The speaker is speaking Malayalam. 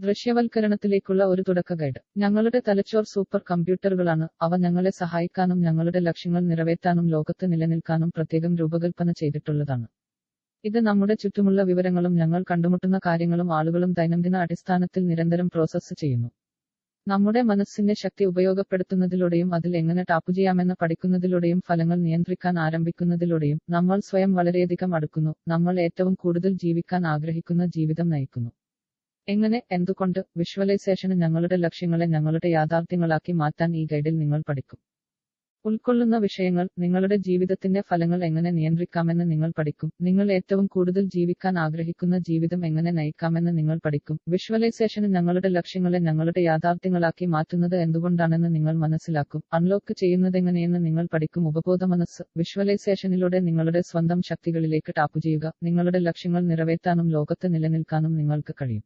ദൃശ്യവൽക്കരണത്തിലേക്കുള്ള ഒരു തുടക്ക ഗൈഡ് ഞങ്ങളുടെ തലച്ചോർ സൂപ്പർ കമ്പ്യൂട്ടറുകളാണ് അവ ഞങ്ങളെ സഹായിക്കാനും ഞങ്ങളുടെ ലക്ഷ്യങ്ങൾ നിറവേറ്റാനും ലോകത്ത് നിലനിൽക്കാനും പ്രത്യേകം രൂപകൽപ്പന ചെയ്തിട്ടുള്ളതാണ്. ഇത് നമ്മുടെ ചുറ്റുമുള്ള വിവരങ്ങളും ഞങ്ങൾ കണ്ടുമുട്ടുന്ന കാര്യങ്ങളും ആളുകളും ദൈനംദിന അടിസ്ഥാനത്തിൽ നിരന്തരം പ്രോസസ്സ് ചെയ്യുന്നു. നമ്മുടെ മനസ്സിന്റെ ശക്തി ഉപയോഗപ്പെടുത്തുന്നതിലൂടെയും അതിൽ എങ്ങനെ ടാപ്പു ചെയ്യാമെന്ന് പഠിക്കുന്നതിലൂടെയും ഫലങ്ങൾ നിയന്ത്രിക്കാൻ ആരംഭിക്കുന്നതിലൂടെയും നമ്മൾ സ്വയം വളരെയധികം അടുക്കുന്നു. നമ്മൾ ഏറ്റവും കൂടുതൽ ജീവിക്കാൻ ആഗ്രഹിക്കുന്ന ജീവിതം നയിക്കുന്നു. എങ്ങനെ എന്തുകൊണ്ട് വിഷ്വലൈസേഷന് ഞങ്ങളുടെ ലക്ഷ്യങ്ങളെ ഞങ്ങളുടെ യാഥാർത്ഥ്യങ്ങളാക്കി മാറ്റാൻ ഈ ഗൈഡിൽ നിങ്ങൾ പഠിക്കും? ഉൾക്കൊള്ളുന്ന വിഷയങ്ങൾ നിങ്ങളുടെ ജീവിതത്തിന്റെ ഫലങ്ങൾ എങ്ങനെ നിയന്ത്രിക്കാമെന്ന് നിങ്ങൾ പഠിക്കും? നിങ്ങൾ ഏറ്റവും കൂടുതൽ ജീവിക്കാൻ ആഗ്രഹിക്കുന്ന ജീവിതം എങ്ങനെ നയിക്കാമെന്ന് നിങ്ങൾ പഠിക്കും? വിഷ്വലൈസേഷന് ഞങ്ങളുടെ ലക്ഷ്യങ്ങളെ ഞങ്ങളുടെ യാഥാർത്ഥ്യങ്ങളാക്കി മാറ്റുന്നത് എന്തുകൊണ്ടാണെന്ന് നിങ്ങൾ മനസ്സിലാക്കും? അൺലോക്ക് ചെയ്യുന്നതെങ്ങനെയെന്ന് നിങ്ങൾ പഠിക്കും? ഉപബോധ മനസ്സ് വിഷ്വലൈസേഷനിലൂടെ നിങ്ങളുടെ സ്വന്തം ശക്തികളിലേക്ക് ടാപ്പ് ചെയ്യുക നിങ്ങളുടെ ലക്ഷ്യങ്ങൾ നിറവേറ്റാനും ലോകത്ത് നിലനിൽക്കാനും നിങ്ങൾക്ക് കഴിയും.